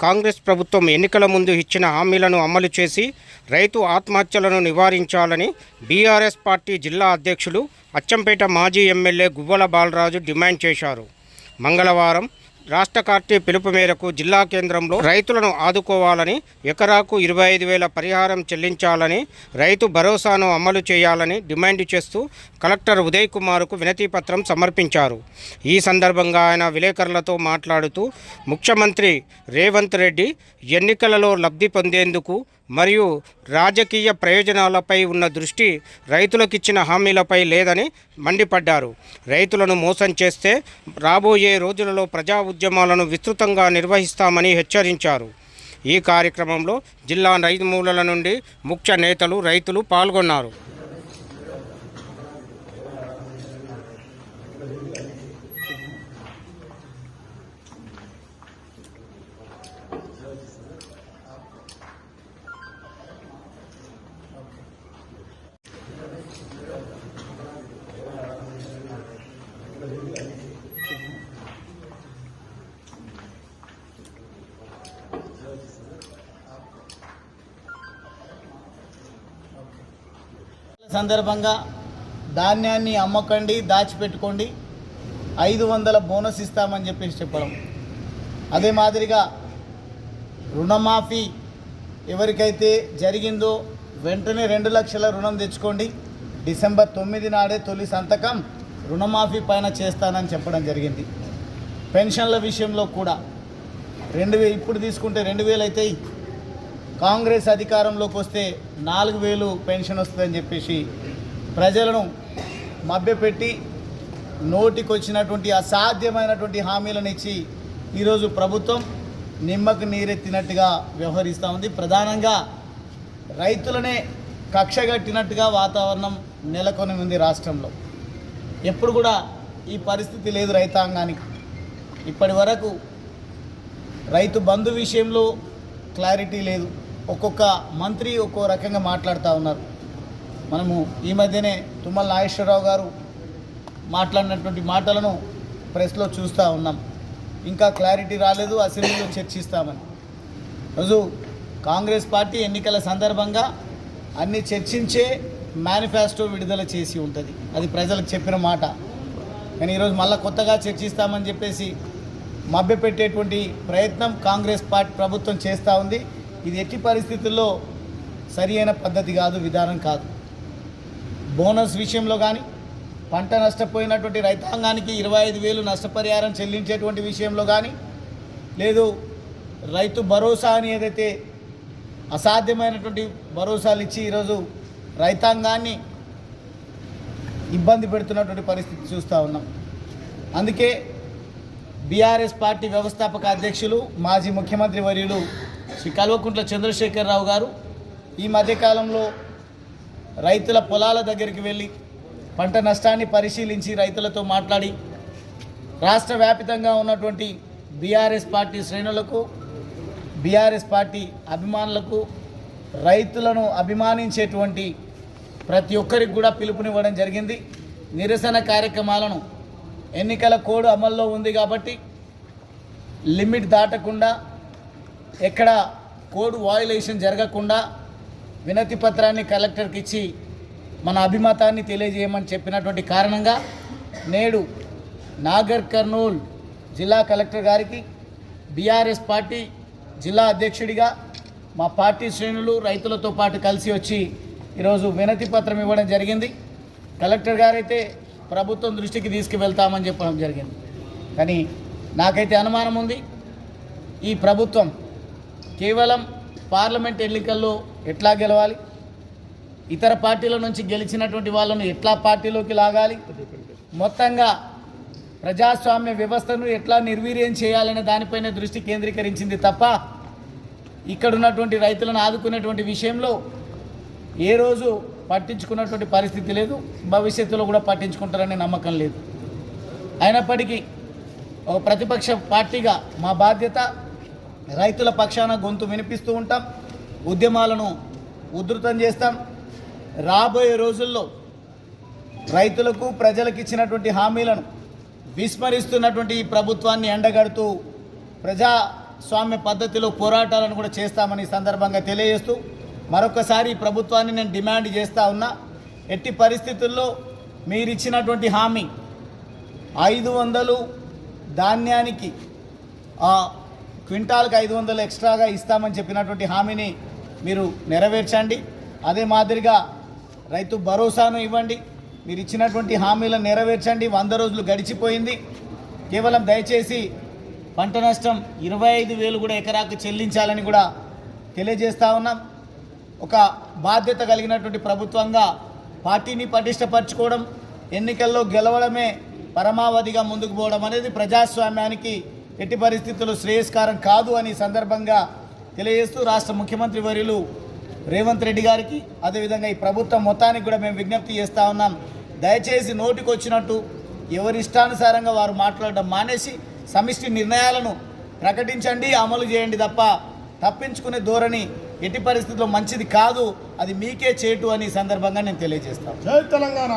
కాంగ్రెస్ ప్రభుత్వం ఎన్నికల ముందు ఇచ్చిన హామీలను అమలు చేసి రైతు ఆత్మహత్యలను నివారించాలని బీఆర్ఎస్ పార్టీ జిల్లా అధ్యక్షులు అచ్చంపేట మాజీ ఎమ్మెల్యే గువ్వల బాలరాజు డిమాండ్ చేశారు. మంగళవారం రాష్ట్ర పార్టీ పిలుపు మేరకు జిల్లా కేంద్రంలో రైతులను ఆదుకోవాలని ఎకరాకు ఇరవై ఐదు వేల పరిహారం చెల్లించాలని రైతు భరోసాను అమలు చేయాలని డిమాండ్ చేస్తూ కలెక్టర్ ఉదయ్ కుమార్కు వినతిపత్రం సమర్పించారు. ఈ సందర్భంగా ఆయన విలేకరులతో మాట్లాడుతూ ముఖ్యమంత్రి రేవంత్ రెడ్డి ఎన్నికలలో లబ్ధి పొందేందుకు మరియు రాజకీయ ప్రయోజనాలపై ఉన్న దృష్టి రైతులకిచ్చిన హామీలపై లేదని మండిపడ్డారు. రైతులను మోసం చేస్తే రాబోయే రోజులలో ప్రజా ఉద్యమాలను విస్తృతంగా నిర్వహిస్తామని హెచ్చరించారు. ఈ కార్యక్రమంలో జిల్లా రైతు మూలల నుండి ముఖ్య నేతలు రైతులు పాల్గొన్నారు. సందర్భంగా ధాన్యాన్ని అమ్మకండి దాచిపెట్టుకోండి. ఐదు వందల బోనస్ ఇస్తామని చెప్పేసి చెప్పడం. అదే మాదిరిగా రుణమాఫీ ఎవరికైతే జరిగిందో వెంటనే రెండు లక్షల రుణం తెచ్చుకోండి. డిసెంబర్ తొమ్మిది నాడే తొలి సంతకం రుణమాఫీ పైన చేస్తానని చెప్పడం జరిగింది. పెన్షన్ల విషయంలో కూడా రెండు వే ఇప్పుడు తీసుకుంటే రెండు వేలు అవుతాయి కాంగ్రెస్ అధికారంలోకి వస్తే నాలుగు వేలు పెన్షన్ వస్తుందని చెప్పేసి ప్రజలను మభ్యపెట్టి నోటికొచ్చినటువంటి అసాధ్యమైనటువంటి హామీలను ఇచ్చి ఈరోజు ప్రభుత్వం నిమ్మకు నీరెత్తినట్టుగా వ్యవహరిస్తూ ఉంది. ప్రధానంగా రైతులనే కక్షగట్టినట్టుగా వాతావరణం నెలకొని ఉంది రాష్ట్రంలో. ఎప్పుడు కూడా ఈ పరిస్థితి లేదు రైతాంగానికి. ఇప్పటి వరకు రైతు బంధు విషయంలో క్లారిటీ లేదు. ఒక్కొక్క మంత్రి ఒక్కో రకంగా మాట్లాడుతూ ఉన్నారు. మనము ఈ మధ్యనే తుమ్మల నాగేశ్వరరావు గారు మాట్లాడినటువంటి మాటలను ప్రెస్లో చూస్తూ ఉన్నాం. ఇంకా క్లారిటీ రాలేదు అసెంబ్లీలో చర్చిస్తామని. రోజు కాంగ్రెస్ పార్టీ ఎన్నికల సందర్భంగా అన్ని చర్చించే మేనిఫెస్టో విడుదల చేసి ఉంటుంది. అది ప్రజలకు చెప్పిన మాట. కానీ ఈరోజు మళ్ళీ కొత్తగా చర్చిస్తామని చెప్పేసి మభ్యపెట్టేటువంటి ప్రయత్నం కాంగ్రెస్ పార్టీ ప్రభుత్వం చేస్తూ ఉంది. ఇది ఎట్టి పరిస్థితుల్లో సరి అయిన పద్ధతి కాదు విధానం కాదు. బోనస్ విషయంలో కానీ పంట నష్టపోయినటువంటి రైతాంగానికి ఇరవై ఐదు వేలు నష్టపరిహారం చెల్లించేటువంటి విషయంలో కానీ లేదు రైతు భరోసా అని ఏదైతే అసాధ్యమైనటువంటి భరోసాలు ఇచ్చి ఈరోజు రైతాంగాన్ని ఇబ్బంది పెడుతున్నటువంటి పరిస్థితి చూస్తూ ఉన్నాం. అందుకే బీఆర్ఎస్ పార్టీ వ్యవస్థాపక అధ్యక్షులు మాజీ ముఖ్యమంత్రి వర్యులు శ్రీ కల్వకుంట్ల చంద్రశేఖరరావు గారు. ఈ మధ్యకాలంలో రైతుల పొలాల దగ్గరికి వెళ్ళి పంట నష్టాన్ని పరిశీలించి రైతులతో మాట్లాడి రాష్ట్ర ఉన్నటువంటి బీఆర్ఎస్ పార్టీ శ్రేణులకు బీఆర్ఎస్ పార్టీ అభిమానులకు రైతులను అభిమానించేటువంటి ప్రతి ఒక్కరికి కూడా పిలుపునివ్వడం జరిగింది. నిరసన కార్యక్రమాలను ఎన్నికల కోడ్ అమల్లో ఉంది కాబట్టి లిమిట్ దాటకుండా ఎక్కడ కోడ్ వాయులేషన్ జరగకుండా వినతి పత్రాన్ని కలెక్టర్కి ఇచ్చి మన అభిమతాన్ని తెలియజేయమని చెప్పినటువంటి కారణంగా నేడు నాగర్ కర్నూల్ జిల్లా కలెక్టర్ గారికి బీఆర్ఎస్ పార్టీ జిల్లా అధ్యక్షుడిగా మా పార్టీ శ్రేణులు రైతులతో పాటు కలిసి వచ్చి ఈరోజు వినతి పత్రం ఇవ్వడం జరిగింది. కలెక్టర్ గారైతే ప్రభుత్వం దృష్టికి తీసుకువెళ్తామని చెప్పడం జరిగింది. కానీ నాకైతే అనుమానం ఉంది. ఈ ప్రభుత్వం కేవలం పార్లమెంట్ ఎన్నికల్లో ఎట్లా గెలవాలి? ఇతర పార్టీల నుంచి గెలిచినటువంటి వాళ్ళను ఎట్లా పార్టీలోకి లాగాలి? మొత్తంగా ప్రజాస్వామ్య వ్యవస్థను ఎట్లా నిర్వీర్యం చేయాలనే దానిపైన దృష్టి కేంద్రీకరించింది తప్ప ఇక్కడ ఉన్నటువంటి రైతులను ఆదుకునేటువంటి విషయంలో ఏ రోజు పట్టించుకున్నటువంటి పరిస్థితి లేదు భవిష్యత్తులో కూడా పట్టించుకుంటారనే నమ్మకం లేదు. అయినప్పటికీ ఒక ప్రతిపక్ష పార్టీగా మా బాధ్యత రైతుల పక్షాన గొంతు వినిపిస్తూ ఉంటాం ఉద్యమాలను ఉధృతం చేస్తాం. రాబోయే రోజుల్లో రైతులకు ప్రజలకు ఇచ్చినటువంటి హామీలను విస్మరిస్తున్నటువంటి ఈ ప్రభుత్వాన్ని ఎండగడుతూ ప్రజాస్వామ్య పద్ధతిలో పోరాటాలను కూడా చేస్తామని ఈ సందర్భంగా తెలియజేస్తూ మరొకసారి ప్రభుత్వాన్ని నేను డిమాండ్ చేస్తూ ఉన్నా ఎట్టి పరిస్థితుల్లో మీరు ఇచ్చినటువంటి హామీ ఐదు వందలు ధాన్యానికి ఆ, క్వింటాల్కి ఐదు వందలు ఎక్స్ట్రాగా ఇస్తామని చెప్పినటువంటి హామీని మీరు నెరవేర్చండి. అదే మాదిరిగా రైతు భరోసాను ఇవ్వండి. మీరు ఇచ్చినటువంటి హామీలను నెరవేర్చండి. వంద రోజులు గడిచిపోయింది. కేవలం దయచేసి పంట నష్టం ఇరవై ఐదు వేలు కూడా ఎకరాకు చెల్లించాలని కూడా తెలియజేస్తా ఉన్నాం. ఒక బాధ్యత కలిగినటువంటి ప్రభుత్వంగా పార్టీని పటిష్టపరచుకోవడం ఎన్నికల్లో గెలవడమే పరమావధిగా ముందుకు పోవడం అనేది ప్రజాస్వామ్యానికి ఎట్టి పరిస్థితుల్లో శ్రేయస్కారం కాదు అని సందర్భంగా తెలియజేస్తూ రాష్ట్ర ముఖ్యమంత్రి వర్యులు రేవంత్ రెడ్డి గారికి అదేవిధంగా ఈ ప్రభుత్వం మొత్తానికి కూడా మేము విజ్ఞప్తి చేస్తూ ఉన్నాం. దయచేసి నోటికి వచ్చినట్టు ఎవరిష్టానుసారంగా వారు మాట్లాడడం మానేసి సమిష్టి నిర్ణయాలను ప్రకటించండి అమలు చేయండి తప్ప తప్పించుకునే ధోరణి ఎట్టి పరిస్థితుల్లో మంచిది కాదు అది మీకే చేటు అని సందర్భంగా నేను తెలియజేస్తాను జై తెలంగాణ.